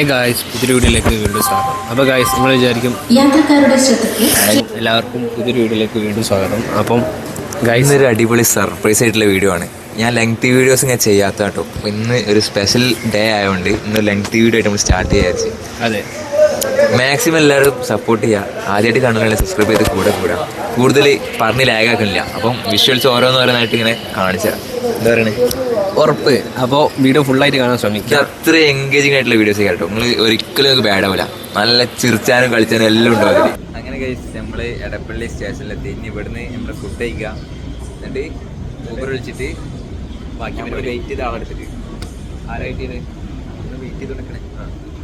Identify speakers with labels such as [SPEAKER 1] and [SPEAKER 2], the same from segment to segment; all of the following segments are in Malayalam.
[SPEAKER 1] ഹേ ഗായ്സ് പുതിയൊരു വീഡിയോയിലേക്ക് വീണ്ടും സ്വാഗതം. അപ്പോൾ ഗായ്സ് നിങ്ങൾ വിചാരിക്കും
[SPEAKER 2] യാത്രക്കാരുടെ ശ്രദ്ധയ്ക്ക്
[SPEAKER 1] എല്ലാവർക്കും പുതിയൊരു വീഡിയോയിലേക്ക് വീണ്ടും സ്വാഗതം. അപ്പം ഗായ്സ്
[SPEAKER 3] ഒരു അടിപൊളി സർപ്രൈസ് ആയിട്ടുള്ള വീഡിയോ ആണ്. ഞാൻ ലെങ്തി വീഡിയോസ് ഞാൻ ചെയ്യാത്ത കേട്ടോ ഇന്ന് ഒരു സ്പെഷ്യൽ ഡേ ആയതുകൊണ്ട് ഇന്ന് ലെങ്തി വീഡിയോ ആയിട്ട് നമ്മൾ സ്റ്റാർട്ട് ചെയ്യാച്ച്
[SPEAKER 1] അതെ.
[SPEAKER 3] മാക്സിമം എല്ലാവരും സപ്പോർട്ട് ചെയ്യുക. ആദ്യമായിട്ട് കാണുന്നവരെ സബ്സ്ക്രൈബ് ചെയ്ത് കൂടെ കൂടാ. കൂടുതൽ പറഞ്ഞ് ലാഗാക്കണില്ല. അപ്പം വിഷ്വൽസ് ഓരോന്നോരോന്നായിട്ട് ഇങ്ങനെ കാണിച്ച എന്താ പറയണേ?
[SPEAKER 1] ഉറപ്പ്. അപ്പോൾ വീഡിയോ ഫുള്ളായിട്ട് കാണാൻ ശ്രമിക്കുക.
[SPEAKER 3] അത്ര എൻഗേജിങ് ആയിട്ടുള്ള വീഡിയോസ് കേട്ടോ. നിങ്ങൾ ഒരിക്കലും നിങ്ങൾക്ക് ബാഡ് ആവില്ല നല്ല ചിരിച്ചാനും കളിച്ചാനും എല്ലാം ഉണ്ടാവില്ല അങ്ങനെ കഴിച്ച് നമ്മൾ എടപ്പള്ളി സ്റ്റേഷനിലെത്തി ഇനി ഇവിടുന്ന് നമ്മുടെ ഫുഡ് കഴിക്കുക. എന്നിട്ട് ഊബർ വിളിച്ചിട്ട് ബാക്കി വെയിറ്റ് ചെയ്ത് ആളെടുത്തിട്ട് ആരായിട്ട് വെയിറ്റ് ചെയ്ത് വെയിറ്റ് ചെയ്ത് കൊടുക്കണേ.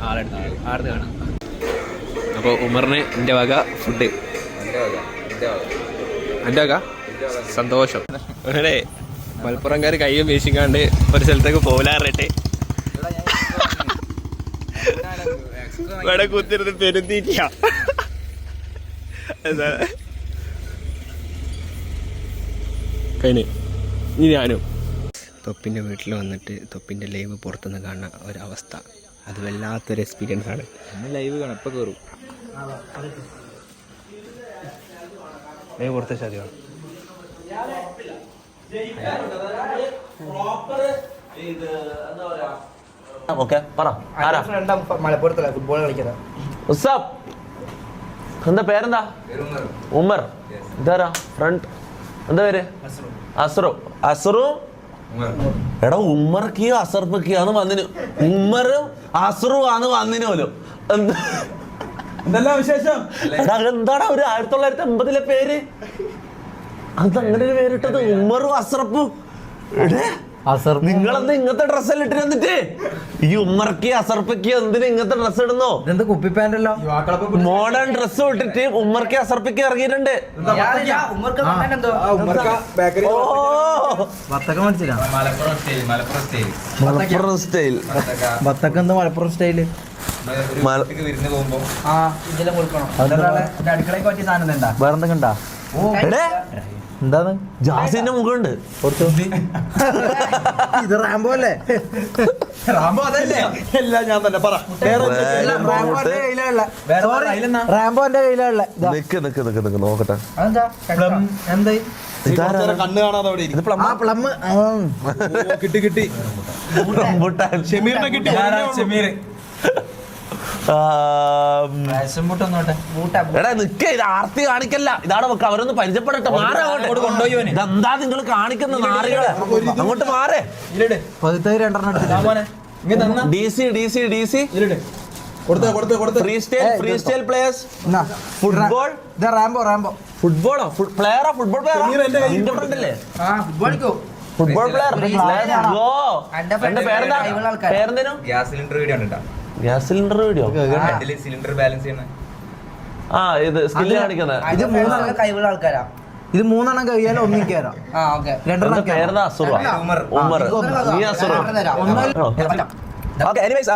[SPEAKER 1] ആളെടുത്ത് ആടുന്ന് കാണാം. അപ്പോൾ ഉമറിന് എന്റെ വക ഫുഡ്
[SPEAKER 3] എന്റെ വക?
[SPEAKER 1] സന്തോഷം. ഇവിടെ മലപ്പുറംകാർ കയ്യും വീശിക്കാണ്ട് ഒരു സ്ഥലത്തേക്ക് പോലാറട്ടെ ഇവിടെ കുത്തിരുന്ന് പെരുന്തീറ്റ കഴിഞ്ഞ്. ഇനി ഞാനും. തൊപ്പിന്റെ വീട്ടിൽ വന്നിട്ട് തൊപ്പിന്റെ ലൈവ് പുറത്തുനിന്ന് കാണുന്ന ഒരവസ്ഥ. അത് വല്ലാത്തൊരു എക്സ്പീരിയൻസ് ആണ്.
[SPEAKER 3] ലൈവ് കാണാം. ഇപ്പം കയറും
[SPEAKER 1] ലൈവ് കൊടുത്ത ശരി
[SPEAKER 4] ഓക്കെ പറ. ആരാ?
[SPEAKER 5] മലപ്പുറത്തല്ല ഫുട്ബോൾ കളിക്കുന്നത്
[SPEAKER 4] എന്താ പേരെന്താ? ഉമർ. ഇതാരാ? ഫ്രണ്ട് എന്താ പേര്? അസറു അസറു എടാ ഉമ്മർക്കിയോ അസർപ്പക്കിയാന്ന് വന്നിന്. ഉമ്മറും അസറും വന്നിനോലോ
[SPEAKER 5] എന്തെല്ലാം വിശേഷം?
[SPEAKER 4] എടാ എന്താടാ ഒരു ആയിരത്തി തൊള്ളായിരത്തി എൺപതിലെ പേര്? അത് അങ്ങനെ ഒരു പേരിട്ടത് ഉമ്മറും അസറപ്പും എടേ. നിങ്ങളെന്താ ഇങ്ങനത്തെ ഡ്രസ് ഇട്ടിട്ട് വന്നിട്ട് ഈ ഉമ്മർക്കി അസർപ്പക്കി എന്തിനാ ഇങ്ങനത്തെ ഡ്രസ് ഇടുന്നോ?
[SPEAKER 5] ഇതെന്ത് കുപ്പി പാന്റല്ലോ
[SPEAKER 4] മോഡേൺ ഡ്രസ് ഇട്ടിട്ട് ഉമ്മർക്കി അസർപ്പക്കി ഇറങ്ങിയിട്ടുണ്ട്.
[SPEAKER 3] മലപ്പുറം സ്റ്റൈൽ
[SPEAKER 5] ബത്തക്ക എന്താ മലപ്പുറം സ്റ്റൈൽ
[SPEAKER 4] മല-
[SPEAKER 3] വിരുന്ന് പോകുമ്പോൾ
[SPEAKER 5] ആ ഇതിലും കൊടുക്കണം അടുക്കളയ്ക്ക് പറ്റിയ സാധനം എന്താ? വേറെ എന്തെങ്കിലും ഉണ്ടാ എന്താണ്?
[SPEAKER 4] ജാസിന്റെ മുഖമുണ്ട്.
[SPEAKER 5] ഇത് റാംബോ അല്ലേ? റാംബോ അതല്ലേ? എല്ലാം ഞാൻ തന്നെ പറ. റാംബോ എന്റെ കയ്യിലുള്ള
[SPEAKER 4] നിക്ക് നിക്ക് നിക്ക് നിക്ക് നോക്കട്ടെ?
[SPEAKER 6] കണ്ണ് കാണാതെ അവിടെ
[SPEAKER 4] പ്ലം.
[SPEAKER 6] കിട്ടി കിട്ടി. ഷമീറിനെ കിട്ടി.
[SPEAKER 4] എടാ നിക്ക് ഇത് ആർത്തി കാണിക്കല്ല. ഇതാണ് വെക്ക അവരൊന്ന് പരിചയപ്പെടട്ടെ. മാറേ കൊണ്ടുപോയോ ഇതെന്താ നിങ്ങൾ കാണിക്കുന്ന നാറികളെ അങ്ങോട്ട് മാറേ.
[SPEAKER 5] രണ്ടെണ്ണം
[SPEAKER 4] D C D C D C.
[SPEAKER 6] കൊടുത്തേ കൊടുത്തേ കൊടുത്തേ.
[SPEAKER 4] Free style free style players
[SPEAKER 5] എന്നാ,
[SPEAKER 4] ഫുട്ബോൾ.
[SPEAKER 5] Rambo Rambo.
[SPEAKER 4] ഫുട്ബോളോ? പ്ലെയറാ ഫുട്ബോൾ പ്ലെയർ ഫുട്ബോൾ പേരെന്താ? പേരെന്തേനും?
[SPEAKER 3] ഗ്യാസ് സിലിണ്ടർ വീഡിയോ ഉണ്ടാ
[SPEAKER 4] gas cylinder video.
[SPEAKER 3] Cylinder balance ചെയ്യണ
[SPEAKER 4] ആ ഇത് സ്കില്ല് കാണിക്കുന്നത്
[SPEAKER 5] ഇത് മൂന്നെണ്ണം
[SPEAKER 2] കഴിവുള്ള ആൾക്കാരാ.
[SPEAKER 5] ഇത് മൂന്നെണ്ണം കഴിയാലും ഒന്നും കയറാം
[SPEAKER 2] ആ ഓക്കെ.
[SPEAKER 5] രണ്ടെണ്ണം
[SPEAKER 4] കയറുന്ന അസുറ?
[SPEAKER 3] ഉമർ.
[SPEAKER 4] ഉമർ. നീ അസുറ? ഓക്കെ എനിവേസ്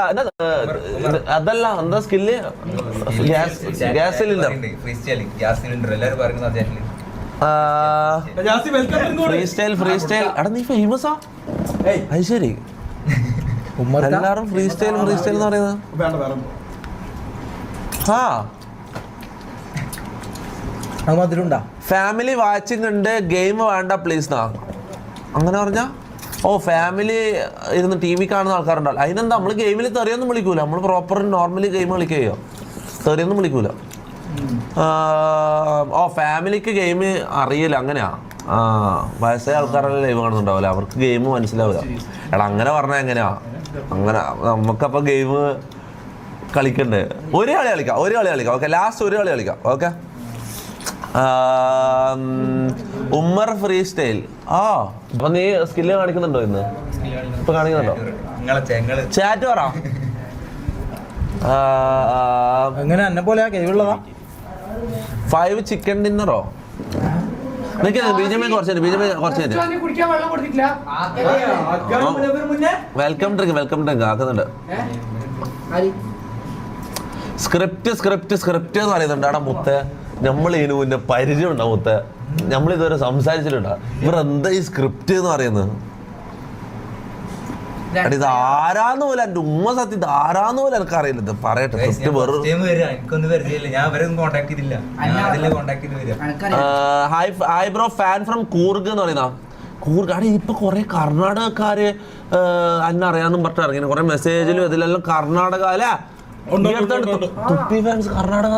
[SPEAKER 4] അതല്ല എന്താ skill? Gas gas cylinder.
[SPEAKER 3] Free style gas cylinder. എല്ലാവരും പറയുന്നത്
[SPEAKER 4] ഫ്രീ സ്റ്റൈൽ ഫ്രീ സ്റ്റൈൽ എടാ നീ ഫേമസാ അത് ശരി. എല്ലാരും ഫ്രീ സ്റ്റൈൽ ഫ്രീ സ്റ്റൈൽ എന്ന് പറയുന്നത് ആ
[SPEAKER 5] മധുരണ്ടാ
[SPEAKER 4] ഫാമിലി വാച്ചിങ് ഉണ്ട് ഗെയിം വേണ്ട പ്ലീസ് നാ അങ്ങനെ പറഞ്ഞാ? ഓ ഫാമിലി ഇരുന്ന് ടി വി കാണുന്ന ആൾക്കാരുണ്ടല്ലോ. അതിനെന്താ നമ്മൾ ഗെയിമിൽ തെറിയൊന്നും വിളിക്കൂല. നമ്മൾ പ്രോപ്പർ നോർമലി ഗെയിം കളിക്കുകയോ തെറിയൊന്നും വിളിക്കൂല. ഓ ഫാമിലിക്ക് ഗെയിം അറിയില്ല അങ്ങനെയാ. ആ വയസ്സായ ആൾക്കാരെല്ലാം ലൈവ് കാണുന്നുണ്ടാവില്ല അവർക്ക് ഗെയിം മനസ്സിലാവില്ല എടാ അങ്ങനെ പറഞ്ഞാൽ എങ്ങനെയാ? അങ്ങനെ നമുക്കപ്പോൾ ഗെയിം കളിക്കണ്ടേ? ഒരു കളി കളിക്കാം ഒരു കളി കളിക്കാം. ഓക്കെ ലാസ്റ്റ് ഒരു കളി കളിക്കാം. ഓക്കെ? ഉമ്മർ ഫ്രീ സ്റ്റൈൽ ആ അപ്പൊ നീ സ്കില്ല് കാണിക്കുന്നുണ്ടോ ഇന്ന്? ഇപ്പൊ കാണിക്കുന്നുണ്ടോ? ചാറ്റ് പറ.
[SPEAKER 5] എങ്ങനെ എന്നെ പോലെ കഴിവുള്ളതാ
[SPEAKER 4] ഫൈവ് ചിക്കൻ ഡിന്നറോ നിൽക്കുന്നത് ബി ജെ പി കുറച്ച് ബി ജെ പി കുറച്ച് വെൽക്കം ഡ്രിങ്ക് വെൽക്കം ഡ്രിങ്ക് ആക്കുന്നുണ്ട്. സ്ക്രിപ്റ്റ് സ്ക്രിപ്റ്റ് സ്ക്രിപ്റ്റ് എന്ന് പറയുന്നുണ്ട്. ആടാ മുത്ത് നമ്മൾ ഇതിനു മുന്നേ പരിചയം ഉണ്ടാവും മുത്ത്? നമ്മൾ ഇതുവരെ സംസാരിച്ചിട്ടുണ്ടോ? ഇവർ എന്താ ഈ സ്ക്രിപ്റ്റ് എന്ന് പറയുന്നത്? ഇത് ആരാന്ന് പോലും എന്റെ ഉമ്മ സത്യം ഇത് ആരാന്ന് പോലും എനിക്ക് അറിയില്ല. പറയട്ടെ ഫസ്റ്റ് വെറും hi hi bro fan from Coorg എന്ന് പറയുന്ന. കൂർഗ് അടി ഇപ്പൊ കുറെ കർണാടകക്കാര് അന്നെ അറിയാന്നും പറഞ്ഞിട്ട് ഇറങ്ങി. കുറെ മെസ്സേജിലും ഇതിലെല്ലാം കർണാടക അല്ലേ? തുപ്പി ഫാൻസ് കർണാടക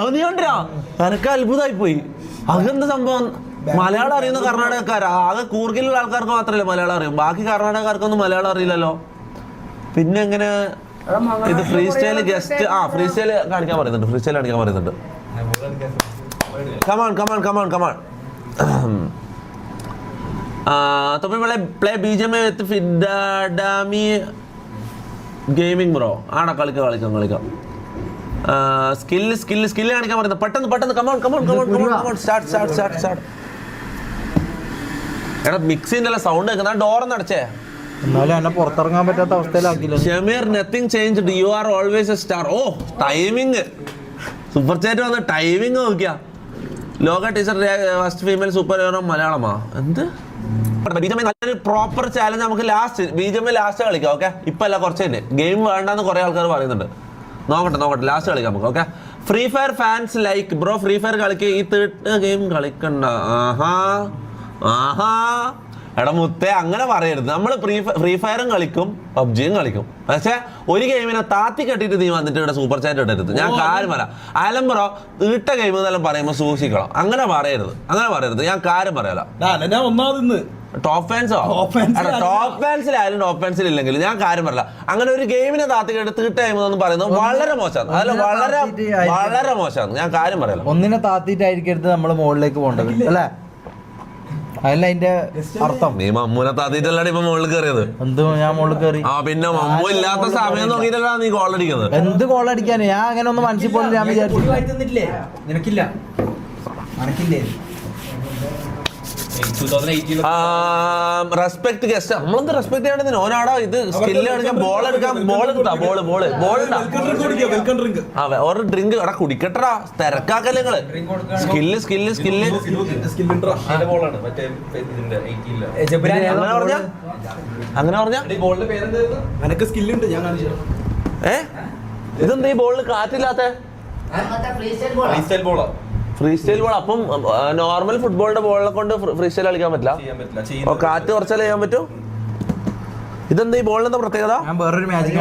[SPEAKER 4] അത് നീ കണ്ടിരാ എനക്ക് അത്ഭുതമായി പോയി അതെന്ത് സംഭവം? മലയാളം അറിയുന്ന കർണാടകക്കാരാ ആകെ കൂർഗിലുള്ള ആൾക്കാർക്ക് മാത്രമല്ലേ മലയാളം അറിയും ബാക്കി കർണാടകക്കാർക്കൊന്നും മലയാളം അറിയില്ലല്ലോ പിന്നെ എങ്ങനെ ഇത് ഫ്രീ സ്റ്റൈൽ ഗസ്റ്റ് ആ ഫ്രീ സ്റ്റൈൽ കാണിക്കാൻ പറയുന്നുണ്ട് ഫ്രീ സ്റ്റൈൽ കാണിക്കാൻ പറയുന്നുണ്ട് come on come on come on come on play B J M with ഫിഡാമി gaming bro ആടാ കളിക്കാം കളിക്കാം കളിക്കാം സ്കില്ല് സ്കില്ല് സ്കില്ല് കാണിക്കാൻ പറയുന്നത് പെട്ടെന്ന് പെട്ടെന്ന് come on come on come on come on come on start start start start എടാ മിക്സിന്റെ സൗണ്ട് കേൾക്കുന്ന ഡോർ അടച്ചേ.
[SPEAKER 5] എന്നാലും എന്നെ പുറത്തിറങ്ങാൻ പറ്റാത്ത അവസ്ഥയിലാക്കില്ല
[SPEAKER 4] Shameer nothing change you are always a star oh timing super chat വന്ന ടൈമിങ് നോക്കിയാ. ലോക teacher first female super hero മലയാളമാ. എന്ത്? ബിജെപി നല്ലൊരു പ്രോപ്പർ ചാലഞ്ച് നമുക്ക് ലാസ്റ്റ് ബിജെപി ലാസ്റ്റ് കളിക്കാം ഓക്കെ ഇപ്പൊ അല്ല കുറച്ച് തന്നെ ഗെയിം വേണ്ടെന്ന് കുറെ ആൾക്കാർ പറയുന്നുണ്ട്. നോക്കട്ടെ നോക്കട്ടെ ലാസ്റ്റ് കളിക്കാം നമുക്ക് okay free fire fans like bro free fire കളിക്കുക ഈ തേർഡ് ഗെയിം കളിക്കണ്ട. ആഹാ. ആഹാ. എടാ മുത്തേ അങ്ങനെ പറയരുത്. നമ്മൾ ഫ്രീ ഫ്രീ ഫയറും കളിക്കും പബ്ജിയും കളിക്കും. പക്ഷേ ഒരു ഗെയിമിനെ താത്തി കെട്ടിട്ട് നീ വന്നിട്ട് ഇവിടെ സൂപ്പർ ചാറ്റ് ഇട്ടരുത് ഞാൻ കാര്യം പറയാം. അലമ്പറോ ഇട്ട ഗെയിം എന്നെല്ലാം പറയുമ്പോൾ സൂക്ഷിക്കണം. അങ്ങനെ പറയരുത്. അങ്ങനെ പറയരുത്. ഞാൻ കാര്യം പറയാലോ. ടോപ്പ് ഫാൻസോ ടോപ്പ് ഫാൻസിലായാലും ടോപ്പ് ഫാൻസിൽ ഇല്ലെങ്കിൽ ഞാൻ കാര്യം പറയില്ല അങ്ങനെ ഒരു ഗെയിമിനെ താത്തി കേട്ട് തീട്ട ഗെയിം എന്ന് പറയുന്നത് വളരെ മോശമാണ്. അതല്ല വളരെ വളരെ മോശമാണ്. ഞാൻ കാര്യം പറയല.
[SPEAKER 5] ഒന്നിനെ താത്തിയിട്ടായിരിക്കരുത് നമ്മൾ മുകളിലേക്ക് പോകേണ്ടത് അല്ലേ? അതല്ല അതിന്റെ അർത്ഥം.
[SPEAKER 4] നീ മമ്മൂനെ താത്തിട്ടല്ലാണ് ഇപ്പൊ മുകളിൽ കയറിയത്?
[SPEAKER 5] എന്ത് ഞാൻ മുകളിൽ കയറി?
[SPEAKER 4] ആ പിന്നെ മമ്മു ഇല്ലാത്ത സമയം നോക്കിയിട്ടല്ല നീ കോൾ അടിക്കുന്നത്.
[SPEAKER 5] എന്ത് കോൾ അടിക്കാന്? ഞാൻ അങ്ങനെ ഒന്നും മനസ്സിൽ പോലും ഞാൻ വിചാരിച്ചു.
[SPEAKER 3] നിനക്കില്ല. അനക്കില്ലേ?
[SPEAKER 4] റെസ്പെക്ട് ഗസ്റ്റ് നമ്മളെന്ത് റെസ്പെക്ട് ചെയ്യേണ്ടതിന് ഓനാടാ ഇത് സ്കില്ല് കാണിക്കാൻ ബോൾ എടുക്കാൻ ബോൾ എടുത്താ ബോൾ
[SPEAKER 6] ബോൾ ബോൾ
[SPEAKER 4] ആ ഒരു ഡ്രിങ്ക് എടാ കുടിക്കട്ടടാ. തിരക്കാക്കല്ലേ നിങ്ങൾ സ്കില്ല് സ്കില്ല് സ്കില്ല് അങ്ങനെ പറഞ്ഞ? അങ്ങനെ പറഞ്ഞ?
[SPEAKER 6] അനക്ക് സ്കില്ലുണ്ട് ഞാൻ കാണിച്ചു
[SPEAKER 4] ഏ? ഇതെന്താ ഈ ബോളിൽ കാറ്റില്ലാത്ത?
[SPEAKER 6] സ്റ്റൈൽ ബോളാ
[SPEAKER 4] ഫ്രീ സ്റ്റൈൽ ബോൾ അപ്പം നോർമൽ ഫുട്ബോളിന്റെ ബോളിനെ കൊണ്ട് ഫ്രീ സ്റ്റൈൽ കളിക്കാൻ പറ്റില്ല?
[SPEAKER 6] ചെയ്യാൻ പറ്റില്ല.
[SPEAKER 4] ഓ കാറ്റ് കുറച്ചാലേ ചെയ്യാൻ പറ്റൂ? ഇതെന്താ ഈ ബോളിന് എന്താ പ്രത്യേകത?
[SPEAKER 5] വേറൊരു മാജിക്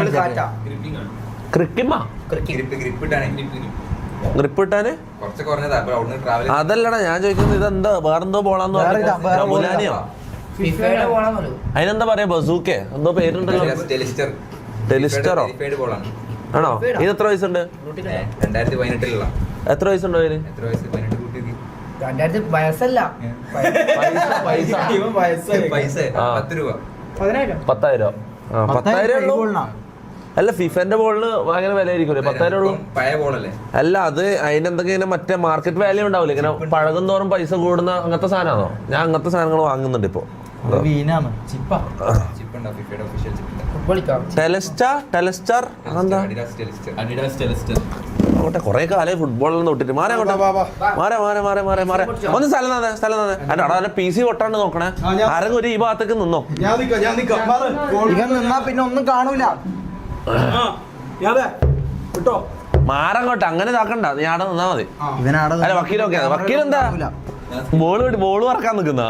[SPEAKER 4] ക്രിക്കിമാ
[SPEAKER 3] ഗ്രിപ്പ് ഗ്രിപ്പ് ഇട്ടാണ്.
[SPEAKER 4] ഗ്രിപ്പ് ഇട്ടാന്?
[SPEAKER 3] കുറച്ച് കുറഞ്ഞതാ. അപ്പൊ അവിടുന്ന് ട്രാവൽ
[SPEAKER 4] അതല്ലടാ ഞാൻ ചോദിക്കുന്നത് ഇതെന്താ? വേറെന്തോ ബോളാന്ന് പറയുന്നത് അതിനെന്താ പറയാ ബസൂക്കെ? എന്തോ പേരുണ്ടല്ലോ.
[SPEAKER 3] ടെലിസ്റ്റർ.
[SPEAKER 4] ടെലിസ്റ്ററോ?
[SPEAKER 3] ബോളാണ്
[SPEAKER 4] ആണോ? ഇത് എത്ര വയസ്സുണ്ട്?
[SPEAKER 3] രണ്ടായിരത്തി പതിനെട്ടിലുള്ള.
[SPEAKER 4] എത്ര വയസ്സുണ്ടോ ഇതിന്
[SPEAKER 3] എത്ര വയസ്സ് പതിനെട്ട് കൂട്ടി
[SPEAKER 2] രണ്ടായിരത്തി വയസ്സല്ല.
[SPEAKER 4] പൈസ പൈസ.
[SPEAKER 3] പൈസ.
[SPEAKER 4] ആ.
[SPEAKER 3] പത്ത് രൂപ.
[SPEAKER 2] പതിനായിരം.
[SPEAKER 4] പത്തായിരം. ആ പത്തായിരം ഉള്ളൂ. അല്ല ഫിഫന്റെ ബോളിന് ഭയങ്കര വില ആയിരിക്കും പത്തായിരം ഉള്ളൂ.
[SPEAKER 3] പഴയ ബോളല്ലേ
[SPEAKER 4] അല്ല? അത് അതിനെന്തൊക്കെ എന്തെങ്കിലും മറ്റേ മാർക്കറ്റ് വാല്യൂ ഉണ്ടാവില്ല? ഇങ്ങനെ പഴകും തോറും പൈസ കൂടുന്ന അങ്ങനത്തെ സാധനമാണോ? ഞാൻ അങ്ങനത്തെ സാധനങ്ങൾ വാങ്ങുന്നുണ്ട് ഇപ്പോ.
[SPEAKER 5] വീനാണ്
[SPEAKER 3] ചിപ്പ. ചിപ്പ് ഉണ്ടാവും ഫിഫയുടെ ഒഫീഷ്യൽ
[SPEAKER 4] ടെലസ്റ്റാർ ടെലസ്റ്റാർ അങ്ങോട്ടെ കുറെ കാലം ഫുട്ബോളിൽ തൊട്ടിട്ട്. മാറി അങ്ങോട്ടെ. മാറെ മാറെ മാറെ മാറെ മാറെ. ഒന്ന് സ്ഥലം തന്നെ സ്ഥലം തന്നെ. അല്ല. അവിടെ പി സി പൊട്ടാണ്ട് നോക്കണേ. ആരെങ്കിലും ഒരു ഈ ഭാഗത്തേക്ക് നിന്നോ.
[SPEAKER 5] ഇവൻ പിന്നെ ഒന്നും കാണൂല.
[SPEAKER 4] മാറങ്ങോട്ടെ അങ്ങനെ ഇതാക്കണ്ട. നീ ആടെ നിന്നാ മതി. അല്ല വക്കീലൊക്കെ. വക്കീലെന്താ? ബോൾ ബോൾ പറക്കാൻ നിക്കുന്ന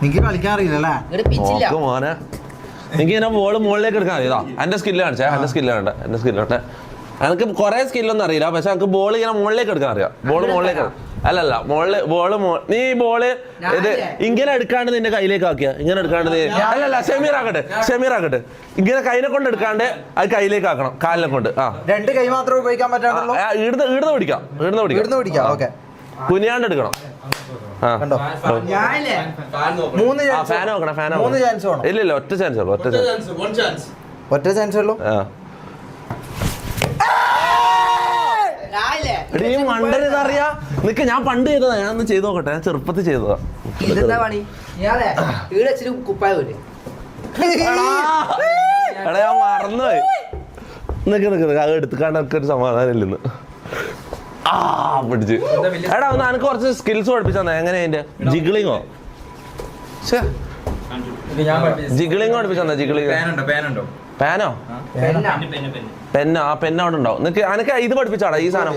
[SPEAKER 5] നിനക്ക് കളിക്കാൻ
[SPEAKER 2] അറിയില്ലല്ലേ
[SPEAKER 4] നോക്ക് മോനെ. എനിക്ക് ഞാൻ ബോൾ മുകളിലേക്ക് എടുക്കാൻ അറിയാം? എന്റെ സ്കില്ല് കാണിച്ചേ എന്റെ സ്കില്ല് കണ്ട എന്റെ സ്കില്ല് കണ്ടേ എനിക്ക് കുറെ സ്കില്ലൊന്നും അറിയില്ല പക്ഷെ എനിക്ക് ബോൾ ഇങ്ങനെ മുകളിലേക്ക് എടുക്കാൻ അറിയാം. ബോൾ മുകളിലേക്ക്. അല്ല അല്ലല്ല മോൾ ബോൾ നീ ഈ ബോൾ ഇത് ഇങ്ങനെ എടുക്കാണ്ട് നിന്റെ കയ്യിലേക്ക് ആക്കിയ. ഇങ്ങനെ എടുക്കാണ്ട് നീ അല്ലല്ല ഷെമീർ ആക്കട്ടെ ഷെമീർ ആക്കട്ടെ. ഇങ്ങനെ കൈനെ കൊണ്ട് എടുക്കാണ്ട് അത് കയ്യിലേക്ക് ആക്കണം കാലിനെ കൊണ്ട്. ആ.
[SPEAKER 5] രണ്ട് കൈ മാത്രമേ ഉപയോഗിക്കാൻ പറ്റാ
[SPEAKER 4] ആ, ഇടുന്ന് ഇടുന്ന് പിടിക്കാം ഇടുന്ന് പിടിക്കാം.
[SPEAKER 5] ഇവിടുന്ന് പിടിക്കാം ഓക്കെ.
[SPEAKER 4] കുനിയാണ്ട് എടുക്കണം.
[SPEAKER 5] കണ്ടോ?
[SPEAKER 2] ഞാനില്ലേ?
[SPEAKER 5] മൂന്ന്
[SPEAKER 4] ഫാൻ നോക്കണം ഫാൻ
[SPEAKER 5] മൂന്ന് ചാൻസ് വേണം.
[SPEAKER 4] ഇല്ല ഇല്ല ഒറ്റ ചാൻസ് ഉള്ളൂ ഒറ്റ ചാൻസ്
[SPEAKER 5] ഒറ്റ ചാൻസ് ഉള്ളൂ?
[SPEAKER 4] ആ.
[SPEAKER 2] ഞാനില്ലേ?
[SPEAKER 4] എടീ, ഈ മണ്ടൻ ഇതറിയാ? നിക്ക് ഞാൻ പണ്ട് ചെയ്തതാ ഞാൻ ഒന്ന് ചെയ്ത് നോക്കട്ടെ ഞാൻ ചെറുപ്പത്തിൽ ചെയ്തതാ.
[SPEAKER 2] ഇതെന്താ പണി? ഞാനേ ഇവിടെ വെച്ചിട്ട് കുപ്പായ പോലെ
[SPEAKER 4] എടാ ഞാൻ മറന്നുപോയി. നിക്ക് നിക്ക് നിക്ക് അത് എടുത്തുകാണ്ട് എനിക്ക് ഒരു സമാധാനം ഇല്ലെന്ന്. ആ പിടിച്ച്. എടാ ഒന്ന് എനിക്ക് കുറച്ച് സ്കിൽസ് പഠിപ്പിച്ചു തന്നെ എങ്ങനെ അതിന്റെ? ജിഗ്ലിങ്ങോ
[SPEAKER 6] ജിഗ്ലിങ് പഠിപ്പിച്ചു
[SPEAKER 3] തന്നെ ജിഗ്ലിങ്
[SPEAKER 4] പാനോ?
[SPEAKER 2] പെണ്ണാ.
[SPEAKER 4] പെന്നോ ആ പെന്ന അവിടെ ഉണ്ടാവും. നിനക്ക് അനക്ക് ഇത് പഠിപ്പിച്ചാടാ ഈ സാധനം.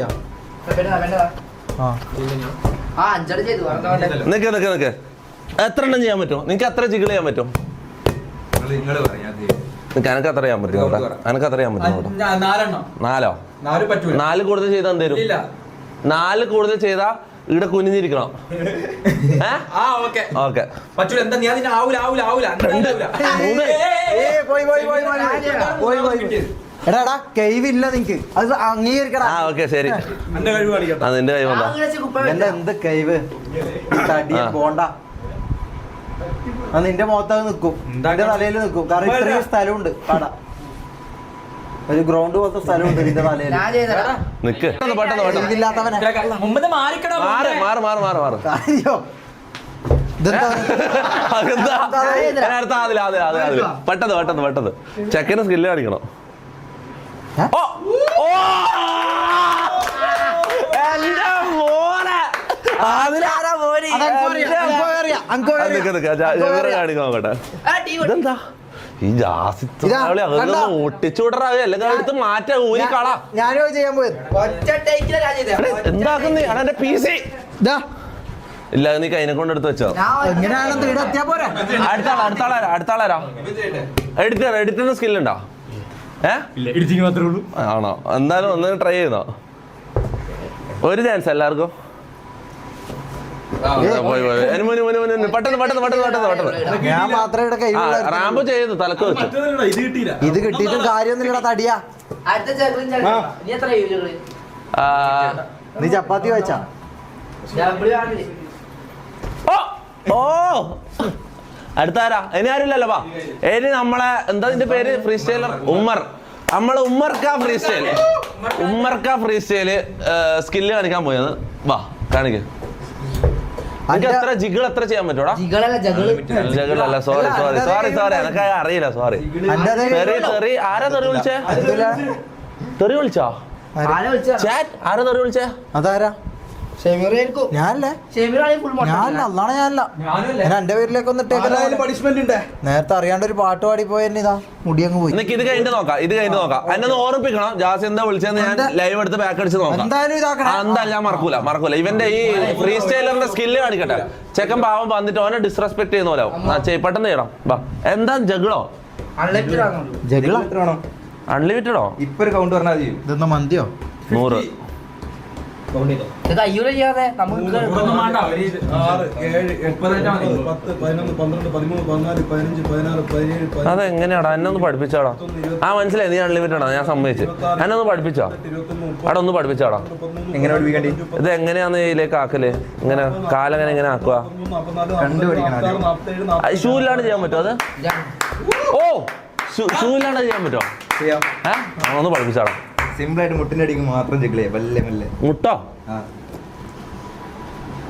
[SPEAKER 4] നിക്ക് നിക്ക് നിക്ക്. എത്ര എണ്ണം ചെയ്യാൻ പറ്റും? നിനക്ക് എത്ര ജിഗിൾ ചെയ്യാൻ പറ്റും?
[SPEAKER 3] നിങ്ങൾ
[SPEAKER 4] അത്ര ചെയ്യാൻ പറ്റും എനിക്ക് അനക്ക് എത്ര ചെയ്യാൻ പറ്റും നാലോ?
[SPEAKER 6] നാല്
[SPEAKER 4] കൂടുതൽ ചെയ്താൽ
[SPEAKER 6] ഇല്ല.
[SPEAKER 4] നാല് കൂടുതൽ ചെയ്താ ഇവിടെ കുനിഞ്ഞിരിക്കണം.
[SPEAKER 6] ആ ഓക്കെ.
[SPEAKER 5] എടാ എടാ നിനക്ക് അത് അംഗീകരിക്കടാ.
[SPEAKER 4] ആ ഓക്കെ ശരി.
[SPEAKER 6] എന്റെ
[SPEAKER 5] എന്ത് തടിയ. പോണ്ട. നിന്റെ മുഖത്തത് നിക്കും. നിന്റെ തലയിൽ നിക്കും. കാരണം ഇത്രയും സ്ഥലമുണ്ട്. പാടാ. ഒരു ഗ്രൗണ്ട് പോലത്തെ സ്ഥലമുണ്ട് ഇതിന്റെ തലയിൽ.
[SPEAKER 2] ഞാൻ ചെയ്തതാ
[SPEAKER 4] നിക്ക്. പെട്ടെന്ന് പെട്ടെന്ന് പെട്ടെന്ന്
[SPEAKER 5] ഇതില്ലാത്തവനെ.
[SPEAKER 6] മുമ്പ് മാറിക്കടാ
[SPEAKER 4] മാറ് മാറ് മാറ് മാറ് മാറ്.
[SPEAKER 5] കാര്യോ? ഇതെന്താ?
[SPEAKER 4] അതെന്താ? ഞാൻ അടുത്ത അതിൽ അതിൽ അതിൽ അതിൽ പെട്ടെന്ന് പെട്ടെന്ന് പെട്ടെന്ന്. ചെക്കന് സ്കില്ല് കാണിക്കണം? ഓ! ഓ! എന്റെ മോനെ. നിക്ക് നിക്ക് ജാ-. കാണിക്കാൻ നോക്കട്ടെ. ഇതെന്താ? ഈ ജാസിത്ത്
[SPEAKER 5] ഇതാ, കണ്ടോ?
[SPEAKER 4] ഒട്ടിച്ചുവിടറാവേ അല്ലെങ്കിൽ എടുത്ത് മാറ്റാ ഊരി കള.
[SPEAKER 5] ഞാനും അത് ചെയ്യാൻ പോയത്.
[SPEAKER 2] ഒറ്റ ടേക്കിലാ ഞാൻ
[SPEAKER 4] എന്താക്കുന്നേ? അടാ എന്റെ പി സി
[SPEAKER 5] ഇതാ.
[SPEAKER 4] ഇല്ല നീ കൈനെ കൊണ്ട് എടുത്ത് വെച്ചോ.
[SPEAKER 2] ഞാൻ ഒറ്റ-
[SPEAKER 5] എങ്ങനെയാണെന്ന് ഇവിടെ എത്തിയാ പോരാ?
[SPEAKER 4] അടുത്താളാ അടുത്താളാരാ അടുത്താളാരാ എഡിറ്റർ എഡിറ്ററിന് സ്കിൽ ഉണ്ടോ? ഏ?
[SPEAKER 6] എഡിറ്റിംഗ് മാത്രമേ ഉള്ളൂ.
[SPEAKER 4] ആണോ? എന്തായാലും ഒന്ന് ട്രൈ ചെയ്തോ ഒരു ചാൻസ് എല്ലാവർക്കും ആ, പോയി പോയി അതിന് മുന്നേ മുന്നേ മുന്നേ പെട്ടെന്ന് പെട്ടെന്ന് പെട്ടെന്ന് പെട്ടെന്ന് പെട്ടെന്ന്.
[SPEAKER 5] ഞാൻ മാത്രമേ ഇവിടെ
[SPEAKER 4] ആ റാമ്പ് ചെയ്തു തലക്ക് വെച്ചു.
[SPEAKER 6] മറ്റേതല്ലടാ, ഇത്
[SPEAKER 5] കിട്ടിയിട്ടും കാര്യമൊന്നുമില്ലടാ തടിയാ.
[SPEAKER 2] നീ എത്ര
[SPEAKER 4] ആ,
[SPEAKER 5] നീ ചപ്പാത്തി വെച്ചാ
[SPEAKER 4] ഓ ഓ. അടുത്താരാ? ഇനി ആരുമില്ലല്ലോ വാ. ഇനി നമ്മളെ എന്താ നിന്റെ പേര്? Free styler Ummar. നമ്മൾ ഉമ്മർക്ക ഫ്രീ സ്റ്റൈൽ ഉമ്മർക്ക ഫ്രീ സ്റ്റൈൽ സ്കില്ല് കാണിക്കാൻ പോയത്. വാ കാണിക്ക്. എത്ര ജിഗിൾ എത്ര ചെയ്യാൻ പറ്റൂടാ?
[SPEAKER 2] ജിഗളല്ല
[SPEAKER 4] ജഗിളല്ല സോറി സോറി സോറി സോറി എനക്ക് അറിയില്ല സോറി തെറി തെറി ആരാ തെറി വിളിച്ചേ. തെറി വിളിച്ചോ?
[SPEAKER 2] ആരെ വിളിച്ചാ?
[SPEAKER 4] ചാറ്റ് ആരാ തെറി വിളിച്ചേ?
[SPEAKER 5] അതാരാ? ഞാനല്ലേ.
[SPEAKER 2] ഷെമീറാണെങ്കിൽ ഫുൾ
[SPEAKER 5] ഞാനല്ല അന്നാണ് ഞാനല്ല. ഞാൻ എന്റെ പേരിലേക്ക് ഒന്ന് ഇട്ടേക്കല്ലോ നേരത്തെ അറിയാണ്ട് ഒരു പാട്ട് പാടി പോയെന്നെ ഇതാ. മുടിയങ്ങ് പോയി.
[SPEAKER 4] നിനക്ക് ഇത് കഴിഞ്ഞിട്ട് നോക്കാം ഇത് കഴിഞ്ഞിട്ട് നോക്കാം. എന്നെ ഒന്ന് ഓർമ്മിപ്പിക്കണം ജാസി എന്താ വിളിച്ചെന്ന് ഞാൻ? ലൈവ് എടുത്ത് ബാക്ക് അടിച്ച് നോക്കാം.
[SPEAKER 5] എന്തായാലും
[SPEAKER 4] ആ,
[SPEAKER 5] ഇതാക്കണേ
[SPEAKER 4] എന്തായാലും ഞാൻ മറക്കൂല മറക്കൂല. ഇവന്റെ ഈ ഫ്രീ സ്റ്റൈലറിന്റെ സ്കില്ല് കാണിക്കട്ടെ. ചെക്കൻ പാവം വന്നിട്ട് ഓനെ ഡിസ്റെസ്പെക്ട് ചെയ്യുന്ന പോലെ ആവും. പെട്ടെന്ന് ചെയ്യണം. ബാ എന്താ ജഗിളോ
[SPEAKER 5] ജഗിളോ
[SPEAKER 4] അൺലിമിറ്റഡോ
[SPEAKER 3] ഇപ്പൊ ഒരു കൗണ്ട് പറഞ്ഞാൽ മതിയോ?
[SPEAKER 5] ഇതൊന്ന് മന്തിയോ?
[SPEAKER 4] നൂറ്.
[SPEAKER 2] ഇത് ചെയ്യാതെ നമുക്ക്
[SPEAKER 4] അതെങ്ങനെയാടാ? എന്നെ ഒന്ന് പഠിപ്പിച്ചാടാ. ആ മനസ്സിലായി. നീ അൺലിമിറ്റഡ് ആണ്? ഞാൻ സമ്മതിച്ചു. എന്നെ ഒന്ന് പഠിപ്പിച്ചോ? അവിടെ ഒന്ന് പഠിപ്പിച്ചാടാ.
[SPEAKER 3] എങ്ങനെ
[SPEAKER 4] ഇത് എങ്ങനെയാന്ന് ഇതിലേക്ക് ആക്കൽ? ഇങ്ങനെ കാലെങ്ങനെ എങ്ങനെ ആക്കുക
[SPEAKER 6] ഷൂലാണ്
[SPEAKER 4] ഷൂ ഇല്ലാണ്ട് ചെയ്യാൻ പറ്റുമോ അത്? ഓ ഷൂലാണ് ഇല്ലാണ്ട് ചെയ്യാൻ പറ്റുമോ ഏഹ് ഒന്ന് പഠിപ്പിച്ചാടാ.
[SPEAKER 3] സിമ്പിൾ ആയിട്ട് മുട്ടിന്റെ അടിക്ക് മാത്രം ചെക്ക് ചെയ്യാം മെല്ലെ മെല്ലെ.
[SPEAKER 4] മുട്ടോ?
[SPEAKER 3] ആ.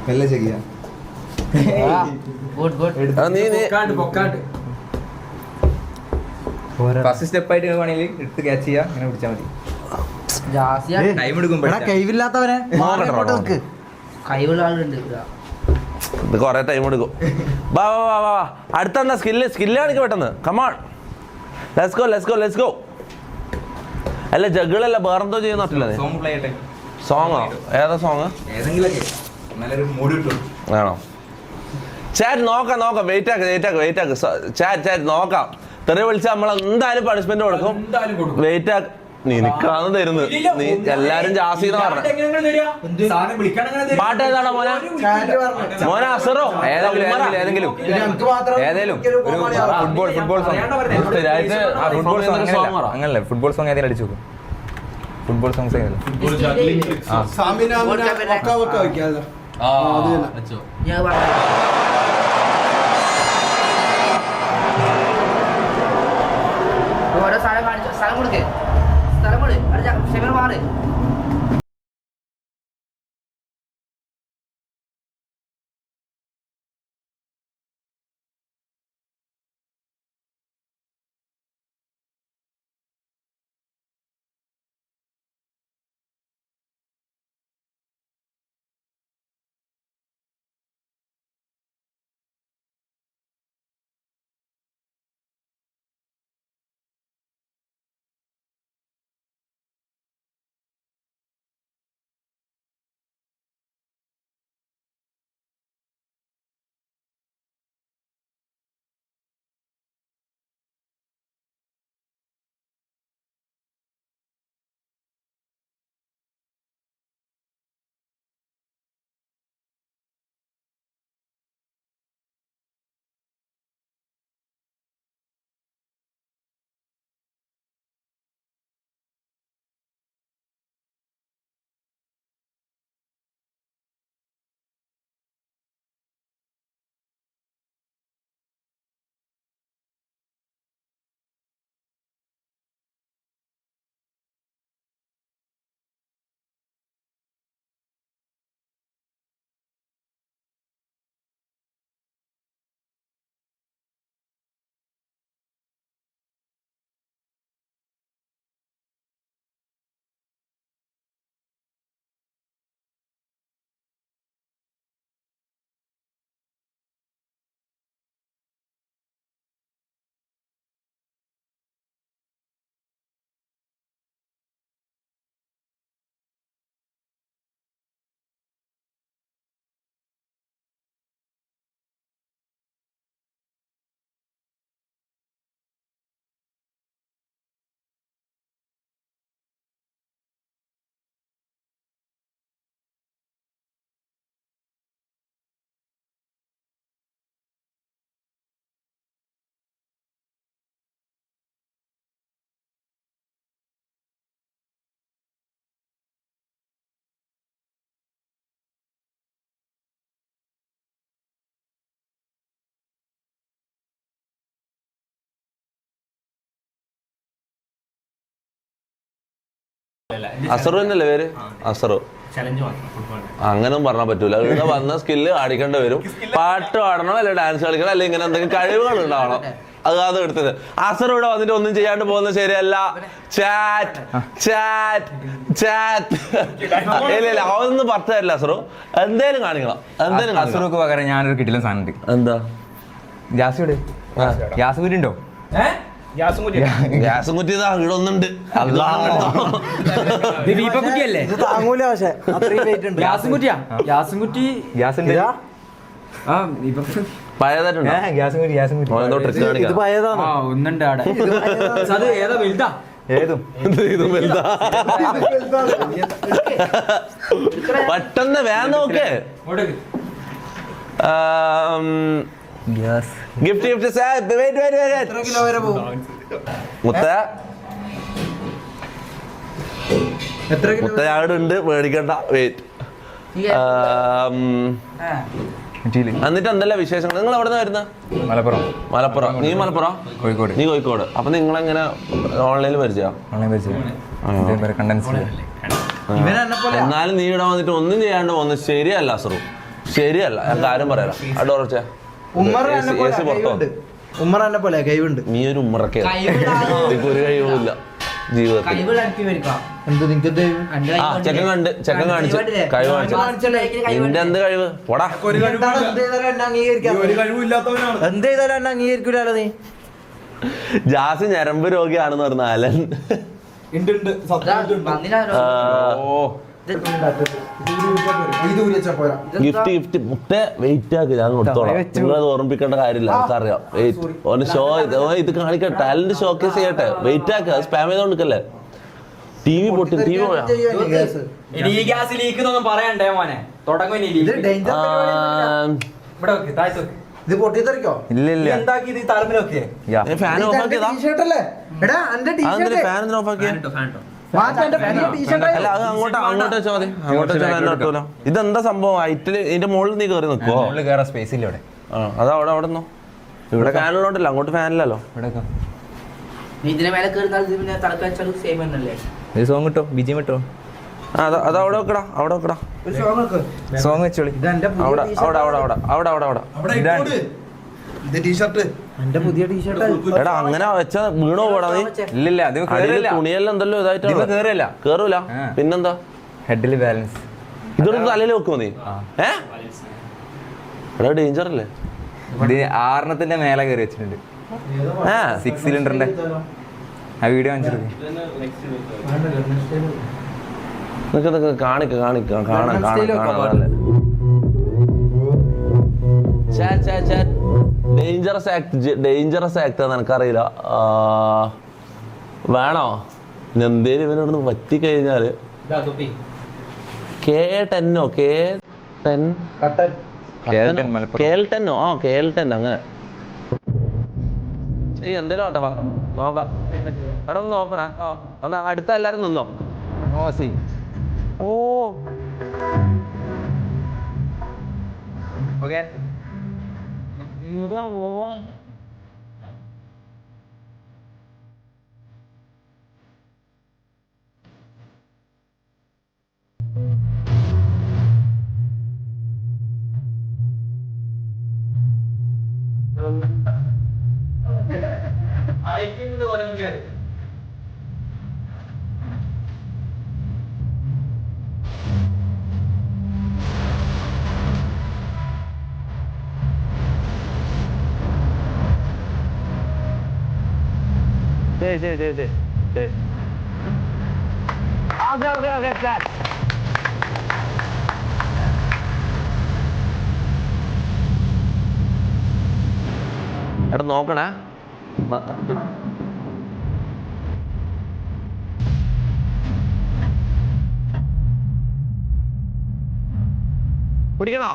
[SPEAKER 3] മെല്ലെ ചെക്ക് ചെയ്യാം
[SPEAKER 2] ഗുഡ് ഗുഡ്.
[SPEAKER 4] അത് നീ നീ.
[SPEAKER 3] ഫസ്റ്റ് സ്റ്റെപ്പ് ആയിട്ട് വേണമെങ്കിൽ എടുത്ത് ക്യാച്ച് ചെയ്യാം. ഇങ്ങനെ പിടിച്ചാൽ മതി. ടൈം എടുക്കും
[SPEAKER 5] എടാ കൈവില്ലാത്തവനെ മാറി അങ്ങോട്ട് നിക്ക്
[SPEAKER 2] കൈവുള്ള ആളുണ്ട് ഇതാ.
[SPEAKER 4] കൊറേ ടൈം എടുക്കും. വാ വാ വാ വാ വാ. അടുത്ത സ്കില്ല് സ്കില്ല് കാണിക്ക് പെട്ടെന്ന്. Come on let's go let's go let's go അല്ല ജഗിളല്ല വേറെന്തോ ചെയ്യുന്ന പറ്റില്ല സോങ്ങോ ഏതാ സോങ് ആണോ? ചാറ്റ് നോക്കാം നോക്കാം. വെയിറ്റ് ആക്ക് വെയിറ്റ് ആക്ക് വെയിറ്റ് ആക്ക്. ചാറ്റ് ചാറ്റ് നോക്കാം. തെറി വിളിച്ചാൽ നമ്മൾ എന്തായാലും പണിഷ്മെന്റ് കൊടുക്കും. വെയിറ്റ് ആക്ക്. നിനക്കാണ് തരുന്നത്. നീ എല്ലാരും ജാസിന്ന് പറഞ്ഞു.
[SPEAKER 6] സാധനം വിളിക്കാൻ എങ്ങനെ തരും?
[SPEAKER 4] പാട്ട് ഏതാണോ മോനെ? മോന അസറോ?
[SPEAKER 3] ഏതെങ്കിലും? ഏതെങ്കിലും
[SPEAKER 5] കോമാളിയാണ്.
[SPEAKER 4] Football
[SPEAKER 3] football
[SPEAKER 4] song football song.
[SPEAKER 3] അങ്ങനല്ലേ ഫുട്ബോൾ സോങ് ഏതെങ്കിലും അടിച്ചു നോക്കും ഫുട്ബോൾ സോങ്സ് ഏതെങ്കിലും
[SPEAKER 2] ഓരോ സ്ഥലം കാണിച്ചു? സ്ഥലം കൊടുക്കേ. സ്ഥലം കൊടു
[SPEAKER 4] അസറു തന്നെയല്ലേ പേര്? അസറു. അങ്ങനൊന്നും പറഞ്ഞാൽ പറ്റൂല. ഇവിടെ വന്ന സ്കില്ല് ആടിക്കേണ്ട വരും. പാട്ട് പാടണം അല്ലെങ്കിൽ ഡാൻസ് കളിക്കണം? അല്ലെങ്കിൽ ഇങ്ങനെ എന്തെങ്കിലും കഴിവുകൾ ഉണ്ടാവണം? അത് അത്. എടുത്തത്. അസർ ഇവിടെ വന്നിട്ട് ഒന്നും ചെയ്യാണ്ട് പോകുന്നത് ശരിയല്ല. ചാറ്റ് ചാറ്റ് ചാറ്റ് ഇല്ല ഇല്ല. അതൊന്നും പറഞ്ഞു അസറു. എന്തേലും കാണിക്കണം. എന്തേലും
[SPEAKER 3] അസറുക്ക് പകരം ഞാനൊരു കിട്ടില്ല സാധനം ഉണ്ട്.
[SPEAKER 4] എന്താ?
[SPEAKER 3] ഗ്യാസ് ഗ്യാസ് കൂടി
[SPEAKER 4] ഇവിടെ ഒന്നുണ്ട്
[SPEAKER 3] കുറ്റിയല്ലേ
[SPEAKER 5] ഇത് താങ്ങൂല പക്ഷെ അത്രയും വെയിറ്റ് ഉണ്ട്.
[SPEAKER 7] ഗ്യാസും കുറ്റിയാ ഗ്യാസും കുറ്റി
[SPEAKER 3] ഗ്യാസ് ഉണ്ട്
[SPEAKER 5] ഇതാ?
[SPEAKER 7] ആ ഇപ്പൊ
[SPEAKER 4] പഴയതായിട്ടുണ്ടോ?
[SPEAKER 3] ഗ്യാസും കുറ്റി ഗ്യാസും കുറ്റി
[SPEAKER 4] ഓനെന്തോ
[SPEAKER 5] ഇത് പഴയതാണ്?
[SPEAKER 7] ആ ഒന്നുണ്ട് അവിടെ. അത് ഏതാ വലുതാ?
[SPEAKER 3] ഏതും.
[SPEAKER 4] ഇതും വലുതാ. പെട്ടെന്ന് വേഗം നോക്ക്.
[SPEAKER 3] Gas.
[SPEAKER 4] Gift gift weight weight weight
[SPEAKER 5] kilo വരെ പോകും?
[SPEAKER 4] മുത്ത.
[SPEAKER 5] എത്ര കിലോ
[SPEAKER 4] മുത്തയാട് ഉണ്ട് മേടിക്കണ്ട. വെയിറ്റ് എന്നിട്ട് എന്തല്ല വിശേഷങ്ങൾ? നിങ്ങൾ എവിടെ നിന്ന് വരുന്നത്
[SPEAKER 3] മലപ്പുറം.
[SPEAKER 4] മലപ്പുറം. നീ മലപ്പുറം?
[SPEAKER 3] കോഴിക്കോട്.
[SPEAKER 4] നീ കോഴിക്കോട്. അപ്പൊ നിങ്ങൾ എങ്ങനെ ഓൺലൈനിൽ പരിചയം?
[SPEAKER 3] ഓൺലൈൻ
[SPEAKER 4] എന്നാലും നീ ഇവിടെ വന്നിട്ട് ഒന്നും ചെയ്യാണ്ട് പോകുന്നത് ശരിയല്ല അസറു. ശരിയല്ല. ഞാൻ കാര്യം പറയാം അവിടെ ഉറച്ചേ
[SPEAKER 5] ഉമ്മർ എന്നെ പോലെ കഴിവുണ്ട് ഉമ്മർ എന്നെ പോലെ കഴിവുണ്ട്
[SPEAKER 4] നീ ഒരു ഉമ്മറൊക്കെ. ഒരു കഴിവില്ല ജീവിതത്തിൽ.
[SPEAKER 2] കഴിവുകൾ എനിക്ക് മേടിക്കാം
[SPEAKER 5] എന്ത് നിനക്ക്
[SPEAKER 4] ആ ചെക്കൻ കണ്ട് ചെക്കൻ കാണിച്ചു. കഴിവ് കാണിച്ചു. നിന്റെ എന്ത് കഴിവ് പോടാ.
[SPEAKER 5] എന്ത് ചെയ്താലും എന്നെ അംഗീകരിക്കൂലോ നീ.
[SPEAKER 4] ജാസ് ഞരമ്പ് രോഗിയാണെന്ന് പറഞ്ഞ അലൻ.
[SPEAKER 6] ഉണ്ട് ഉണ്ട് സത്യം
[SPEAKER 4] ഗിഫ്റ്റ് ഗിഫ്റ്റ് മുട്ട വെയിറ്റ് ആക്കി. ഞാൻ കൊടുത്തോളാം നിങ്ങളത് ഓർമ്മിപ്പിക്കേണ്ട കാര്യമില്ല. നമുക്കറിയാം. വെയിറ്റ് ഓന് ഷോ ഇത് കാണിക്കട്ടെ ടാലന്റ് ഷോക്കേസ് ചെയ്യട്ടെ. വെയിറ്റ് ആക്കുക സ്പാം ചെയ്തോണ്ടിരിക്കല്ലേ ടി വി പൊട്ടി ടി വി പോയാ?
[SPEAKER 5] ഗ്യാസ്
[SPEAKER 7] ഈ ഗ്യാസ് ലീക്ക് എന്നൊന്നും പറയണ്ടേ മോനെ? തുടങ്ങും ഇവിടെ താഴ്ത്ത്
[SPEAKER 5] ഇത് പൊട്ടിത്തെറിക്കോ
[SPEAKER 3] ഇല്ല ഇല്ല.
[SPEAKER 7] എന്താക്കി ഇത് ഈ തലമിലൊക്കെ?
[SPEAKER 4] ഫാൻ ഓഫ് ആക്കിയതാ.
[SPEAKER 5] ടീഷർട്ട് അല്ലേ? എടാ എന്റെ ടീഷർട്ട്
[SPEAKER 4] ഫാൻ ഓഫ് ആക്കിയ? അല്ല അത് അങ്ങോട്ട് അങ്ങോട്ട് അങ്ങോട്ട് ഇതെന്താ സംഭവം? ഹൈറ്റിൽ ഇതിന്റെ മുകളിൽ നീ കയറി നിൽക്കുവോ
[SPEAKER 3] മുകളിൽ കയറാൻ സ്പേസ് ഇല്ല ഇവിടെ.
[SPEAKER 4] ആ അതാ അവിടെ അവിടെ നിന്നോ. ഇവിടെ ഫാനുള്ളോണ്ടല്ലോ അങ്ങോട്ട് ഫാനില്ലല്ലോ.
[SPEAKER 3] ഇവിടെ
[SPEAKER 2] നീ ഇതിനെ മേലെ കയറുന്നാൽ പിന്നെ തലക്ക് വെച്ചാൽ സെയിം തന്നെയല്ലേ?
[SPEAKER 3] ഒരു സോങ് കിട്ടോ ബിജിയും കിട്ടോ
[SPEAKER 4] ആ അതാ അവിടെ വെക്കടാ അവിടെ വെക്കടാ.
[SPEAKER 3] സോങ് വെച്ചോളി.
[SPEAKER 4] അവിടെ അവിടെ അവിടെ അവിടെ അവിടെ അവിടെ. അവിടെ.
[SPEAKER 6] ഇത് ടീഷർട്ട്.
[SPEAKER 5] എന്റെ പുതിയ ടീഷർട്ട്.
[SPEAKER 4] എടാ അങ്ങനെ വെച്ച വീണോ പോടാ നീ?
[SPEAKER 3] ഇല്ല ഇല്ല അത്
[SPEAKER 4] അടിയിൽ തുണിയെല്ലാം എന്തല്ലോ ഇതായിട്ടാണ്?
[SPEAKER 3] കേറില്ല
[SPEAKER 4] കേറൂല. പിന്നെന്താ?
[SPEAKER 3] ഹെഡിൽ ബാലൻസ്.
[SPEAKER 4] ഇതൊന്നും തലയിൽ വെക്കുമോ നീ? ഏ? എടാ ഡേഞ്ചർ അല്ലേ?
[SPEAKER 3] ആറെണ്ണത്തിന്റെ മേലെ കയറി വെച്ചിട്ടുണ്ട്.
[SPEAKER 4] ആ.
[SPEAKER 3] സിക്സ് സിലിണ്ടറിന്റെ ആ വീഡിയോ കാണിച്ചിട്ട്
[SPEAKER 4] നിനക്ക് നിനക്ക് കാണിക്ക കാണിക്ക കാണാൻ കാണാൻ കാണാൻ ഡേഞ്ചറസ് ആക്ട് ഡേഞ്ചറസ് ആക്ട് നിനക്കറിയില്ല ആ, വേണോ? എന്തേലും ഇവനോട് പറ്റിക്കഴിഞ്ഞാൽ കെ ടെന്നോ? K ten?
[SPEAKER 5] കട്ടൻ.
[SPEAKER 3] KL10 മലപ്പുറം.
[SPEAKER 4] K L ടെന്നോ? ആ കെ എൽ ടെൻ അങ്ങനെ. ഈ എന്തേലും ആട്ടെ വാ നോക്കാം ഒന്ന് നോക്കണേ ആ ഒന്ന് അടുത്ത എല്ലാരും നിന്നോ?
[SPEAKER 3] ഓ സി.
[SPEAKER 4] ഓ.
[SPEAKER 3] ഓക്കെ
[SPEAKER 4] 유명한 아, 이끼는 어려운 게 아니야. 对对对对对。OK OK OK clap。എടാ നോക്കണേ മ- പിടിക്കണോ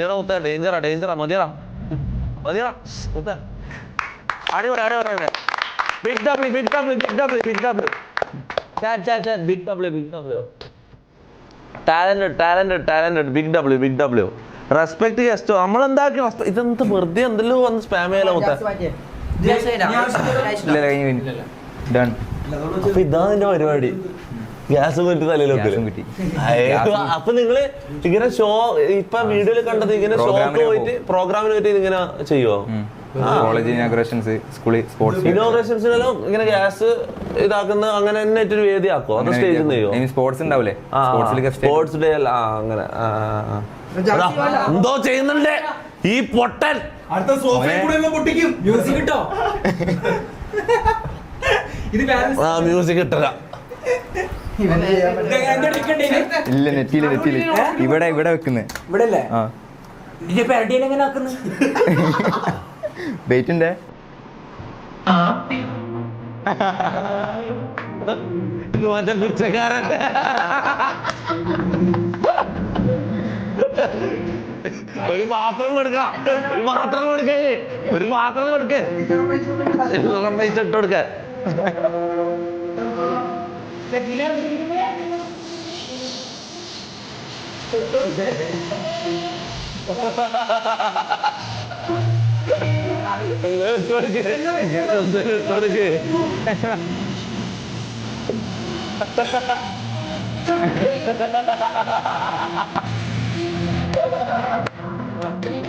[SPEAKER 4] മതിയടാ മുത്ത ഡേഞ്ചറാ ഡേഞ്ചറാ മതിയടാ. മതിയാ മുത്ത. അടിപൊളി അടിപൊളി അടിപൊളി. Big W big W big W big W chat chat chat big W big W talented talented talented big W big W respect guest നമ്മളെന്താക്കി ഇതെന്ത് വെറുതെ എന്തെല്ലോ വന്ന് സ്പാം ചെയ്യാലോ മുത്ത.
[SPEAKER 3] ഇല്ല കഴിഞ്ഞു ഡൺ
[SPEAKER 4] അപ്പൊ ഇതാ നിന്റെ പരിപാടി. ഗ്യാസ് കിട്ടി തലയിലൊക്കെ
[SPEAKER 3] ഗ്യാസും കിട്ടി.
[SPEAKER 4] അപ്പൊ നിങ്ങൾ ഇങ്ങനെ ഷോ ഇപ്പൊ വീഡിയോയിൽ കണ്ടത് ഇങ്ങനെ ഷോക്ക്
[SPEAKER 3] പ്രോഗ്രാമിന്
[SPEAKER 4] പോയിട്ട് പ്രോഗ്രാമിന് പോയിട്ട് ഇങ്ങനെ ചെയ്യുവോ?
[SPEAKER 3] കോളേജ് ഇനാഗ്രേഷൻസ് സ്കൂളിൽ സ്പോർട്സ്
[SPEAKER 4] ഇനോഗ്രേഷൻസിനെല്ലാം ഇങ്ങനെ ഗ്യാസ് ഇതാക്കുന്ന അങ്ങനെ തന്നെ ഒരു വേദി ആക്കോ അത് സ്റ്റേജിൽ നിന്ന് ചെയ്യോ
[SPEAKER 3] സ്പോർട്സ് ഉണ്ടാവില്ലേ സ്പോർട്സിൽ
[SPEAKER 4] സ്പോർട്സ് ഡേ അല്ല. ആ അങ്ങനെ. ആ, ആ, ആ. അതാ, എന്തോ ചെയ്യുന്നുണ്ട്. ഈ പൊട്ടൻ.
[SPEAKER 6] അടുത്ത സോഫയിൽ കൂടെ പൊട്ടിക്കും.
[SPEAKER 7] മ്യൂസിക് കിട്ടോ ഇത് ബാലൻസ്
[SPEAKER 4] ആ മ്യൂസിക് ഇട്ടര
[SPEAKER 3] ഇല്ല നെറ്റിയിൽ നെറ്റിയിൽ. ഇവിടെ ഇവിടെ വെക്കുന്നത്
[SPEAKER 7] ഇവിടെ അല്ലേ
[SPEAKER 3] ആ.
[SPEAKER 4] ഒരു പാത്രം കൊടുക്കാം. ഒരു പാത്രം കൊടുക്കേ. ഒരു പാത്രം കൊടുക്കേ. ഇട്ട് കൊടുക്ക. കൊടുക്ക് മുട്ടായി മതി
[SPEAKER 5] ബുദ്ധി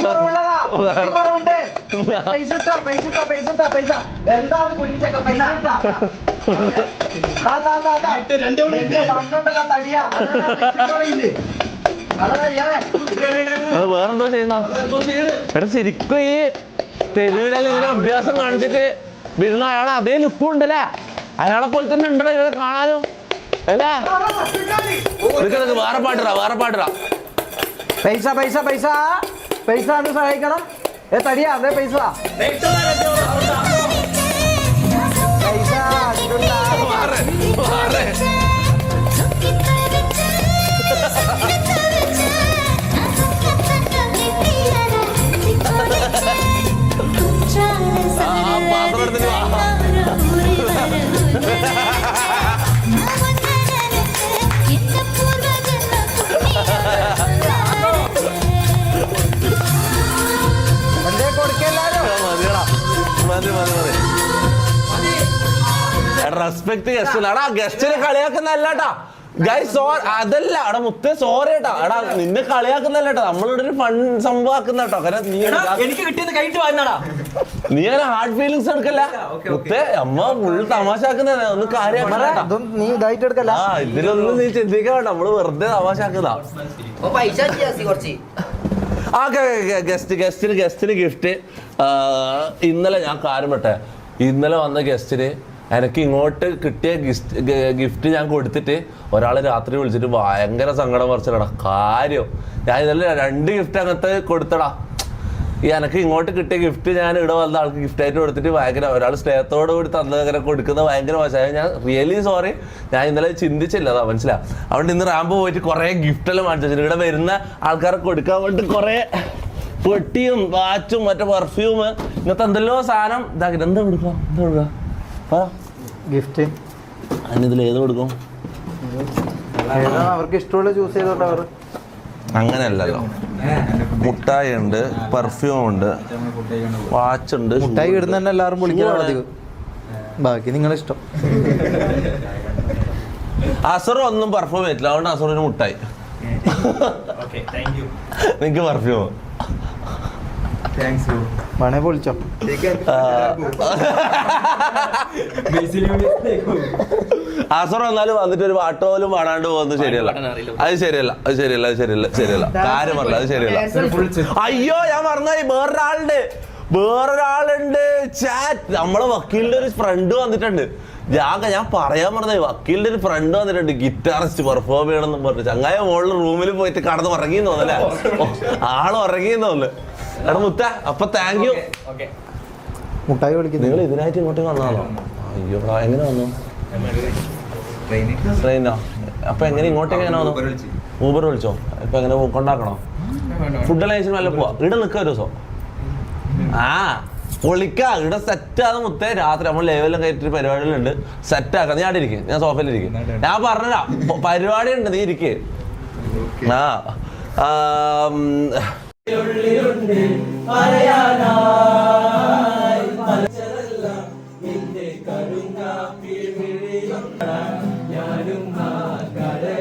[SPEAKER 5] കുറവുള്ളതാ ബുദ്ധി കുറവുണ്ട് പൈസ പൈസ പൈസ പൈസ എന്താണ് കുഞ്ഞിച്ചൊക്കെ പൈസ അതാ
[SPEAKER 4] വേറെന്തോ ചെയ്യുന്ന? എടാ ശരിക്കും ഈ തെരുവിലെ അഭ്യാസം കാണിച്ചിട്ട് വരുന്ന അയാളെ അതേ ലുക്കും ഉണ്ടല്ലേ? അയാളെ പോലെ തന്നെ ഉണ്ടല്ലോ ഇവിടെ കാണാനും. അല്ലേ? നിനക്ക് വേറെ പാട്ടിടാ വേറെ പാട്ടിടാ.
[SPEAKER 5] പൈസ പൈസ പൈസ. പൈസ ആണ് സഹായിക്കണം. ഏ തടിയാ അതെ പൈസ.
[SPEAKER 4] മാറ് മാറ് റെസ്പെക്ട് ഗസ്റ്റിന് എടാ ഗസ്റ്റിനെ കളിയാക്കുന്നല്ലാട്ടാ അതല്ല. അവിടെ മുത്തേ സോറി കേട്ടാ എടാ നിന്നെ കളിയാക്കുന്നല്ലേട്ടാ നമ്മളിവിടെ ഒരു ഫൺ സംഭവമാക്കുന്ന കേട്ടോ കാരണം നീ
[SPEAKER 7] എനിക്ക് കിട്ടിയത് കഴിഞ്ഞിട്ട് വന്നാടാ
[SPEAKER 4] നീ അങ്ങനെ ഹാർഡ് ഫീലിങ്സ് എടുക്കല്ല. മുത്തേ അമ്മ ഫുൾ തമാശ ആക്കുന്ന ഒന്ന് കാര്യമാക്കണ്ട
[SPEAKER 5] നീ ഇതായിട്ട് എടുക്കല്ല.
[SPEAKER 4] ആ ഇതിലൊന്നും നീ ചിന്തിക്കണ്ട വേണ്ട. നമ്മൾ വെറുതെ തമാശ ആക്കുന്നതാ
[SPEAKER 2] പൈസ കുറച്ച്.
[SPEAKER 4] ആ ഗസ്റ്റ് ഗസ്റ്റിന് ഗസ്റ്റിന് ഗിഫ്റ്റ് ഇന്നലെ ഞാൻ കാര്യം പെട്ടെ ഇന്നലെ വന്ന ഗസ്റ്റിന് എനിക്ക് ഇങ്ങോട്ട് കിട്ടിയ ഗിഫ്റ്റ് ഗിഫ്റ്റ് ഞാൻ കൊടുത്തിട്ട് ഒരാൾ രാത്രി വിളിച്ചിട്ട് ഭയങ്കര സങ്കടം പറിച്ചടാ കാര്യം. ഞാൻ ഇന്നലെ രണ്ട് ഗിഫ്റ്റ് അങ്ങനത്തെ കൊടുത്തടാ. ഈ എനക്ക് ഇങ്ങോട്ട് കിട്ടിയ ഗിഫ്റ്റ് ഞാൻ ഇവിടെ വന്ന ആൾക്ക് ഗിഫ്റ്റ് ആയിട്ട് കൊടുത്തിട്ട് ഭയങ്കര ഒരാൾ സ്നേഹത്തോട് കൂടി തന്നത് അങ്ങനെ കൊടുക്കുന്നത് ഭയങ്കര മോശമായി ഞാൻ റിയലി സോറി ഞാൻ ഇന്നലെ ചിന്തിച്ചില്ല അതാ മനസ്സിലാ. അതുകൊണ്ട് ഇന്ന് റാമ്പ് പോയിട്ട് കുറേ ഗിഫ്റ്റ് എല്ലാം വാങ്ങിച്ചു ഇവിടെ വരുന്ന ആൾക്കാർക്ക് കൊടുക്കാൻ വേണ്ടി കുറേ പൊട്ടിയും വാച്ചും മറ്റേ പെർഫ്യൂം ഇങ്ങനത്തെ എന്തെല്ലോ സാധനം. ഇതാക്കി എന്താ കൊടുക്കുക എന്താ കൊടുക്കുക
[SPEAKER 5] ഗിഫ്റ്റ്.
[SPEAKER 4] അതിനിതിൽ ഏത് കൊടുക്കും?
[SPEAKER 5] അവർക്ക് ഇഷ്ടമുള്ള ചൂസ് ചെയ്തോട്ടെ അവർ
[SPEAKER 4] അങ്ങനെയല്ലല്ലോ. മുട്ടായി ഉണ്ട് പെർഫ്യൂം ഉണ്ട് വാച്ച് ഉണ്ട്
[SPEAKER 5] മുട്ടായി ഇടുന്ന തന്നെ എല്ലാവരും വിളിക്കാനാണ് അധികം ബാക്കി നിങ്ങളെ ഇഷ്ടം
[SPEAKER 4] അസർ ഒന്നും പെർഫ്യൂം ആയിട്ടില്ല. അതുകൊണ്ട് അസറിന് മുട്ടായി. നിങ്ങക്ക് പെർഫ്യൂം
[SPEAKER 5] വേണേ പൊളിച്ചോ
[SPEAKER 4] അസർ വന്നാലും വന്നിട്ട് ഒരു പാട്ട് പോലും പാടാണ്ട് പോകുന്നത് ശരിയല്ല. അത് ശരിയല്ല അത് ശരിയല്ല അത് ശരിയല്ല ശരിയല്ല. കാര്യം പറഞ്ഞില്ല അത് ശരിയല്ല. അയ്യോ ഞാൻ പറഞ്ഞായി വേറൊരാളുണ്ട്. വേറൊരാളുണ്ട്. ചാറ്റ് നമ്മളെ വക്കീലിന്റെ ഒരു ഫ്രണ്ട് വന്നിട്ടുണ്ട്. ഞാൻ ഞാൻ പറയാൻ പറഞ്ഞത് വക്കീലിന്റെ ഒരു ഫ്രണ്ട് വന്നിട്ടുണ്ട്. ഗിറ്റാറിസ്റ്റ് പെർഫോം ചെയ്യണമെന്ന് പറഞ്ഞു ചങ്ങായ മോളിൽ റൂമിൽ പോയിട്ട് കടന്ന് ഉറങ്ങിയെന്ന് തോന്നല്ലേ ആൾ ഉറങ്ങിയെന്ന് തോന്നുന്നു. എടാ മുത്ത അപ്പൊ താങ്ക് യു
[SPEAKER 6] മുട്ടായി വിളിക്കുന്നു.
[SPEAKER 4] നിങ്ങൾ ഇതിനായിട്ട് ഇങ്ങോട്ട് വന്നാണോ അയ്യോ എങ്ങനെ വന്നു? ട്രെയിനോ അപ്പൊ എങ്ങനെ ഇങ്ങോട്ടേക്ക് എങ്ങനെ വന്നു? ഊബർ വിളിച്ചോ. ഇപ്പൊ എങ്ങനെ കൊണ്ടാക്കണോ? ഫുഡ് ലൈസൻസ് വല്ല പോവാ? ഇവിടെ നിൽക്കുക ഒരു ദിവസം. ആ പൊളിക്ക ഇവിടെ സെറ്റ് ആകുന്ന മുത്തേ. രാത്രി നമ്മൾ ലെവലും കയറ്റി പരിപാടികളുണ്ട് സെറ്റ് ആക്കാം. നീ അവിടെ ഇരിക്കും. ഞാൻ സോഫയിലിരിക്കും ഞാൻ പറഞ്ഞുതരാം പരിപാടി ഉണ്ട്. നീ ഇരിക്കേ. ആ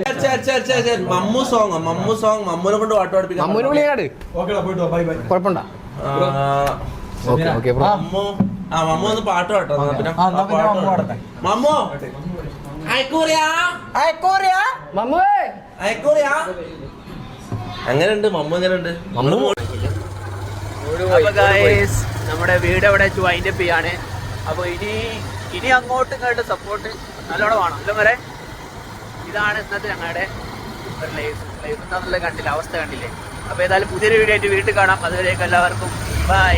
[SPEAKER 4] ആം, ഛെ, ഛെ, ഛെ, ഛെ, മമ്മു സോങ് മമ്മു സോങ് മമ്മൂനെ കൊണ്ട് പാട്ട് പാടിപ്പിക്കാം
[SPEAKER 1] മമ്മൂനെ വിളിയാട്
[SPEAKER 6] ഓക്കേടാ പോയിട്ട് ബൈ ബൈ.
[SPEAKER 1] കുഴപ്പമുണ്ടോ? Okay okay bro.
[SPEAKER 4] മമ്മു ആ മമ്മു ഒന്ന് പാട്ട് പാട്ടോ പിന്നെ. മമ്മു അയക്കൂറിയാ
[SPEAKER 2] മമ്മൂേ
[SPEAKER 4] അയക്കൂറിയാ എങ്ങനെയുണ്ട് മമ്മു എങ്ങനെയുണ്ട്? മമ്മു
[SPEAKER 8] നമ്മുടെ വീട് എവിടെ വെച്ച് വൈൻഡ് അപ്പ് ചെയ്യാണ്. അപ്പൊ ഇനി ഇനി അങ്ങോട്ടും ഇങ്ങോട്ട് സപ്പോർട്ട് നല്ലോണം വേണം. അല്ല വരെ ഇതാണ് ഇന്നത്തെ ഞങ്ങളുടെ ലൈഫ് ലൈഫ് എന്താണെന്നുള്ള കണ്ടില്ല അവസ്ഥ കണ്ടില്ലേ. അപ്പൊ ഏതായാലും പുതിയൊരു വീഡിയോ ആയിട്ട് വീട്ടിൽ കാണാം. അതുവരേക്കും എല്ലാവർക്കും. ബൈ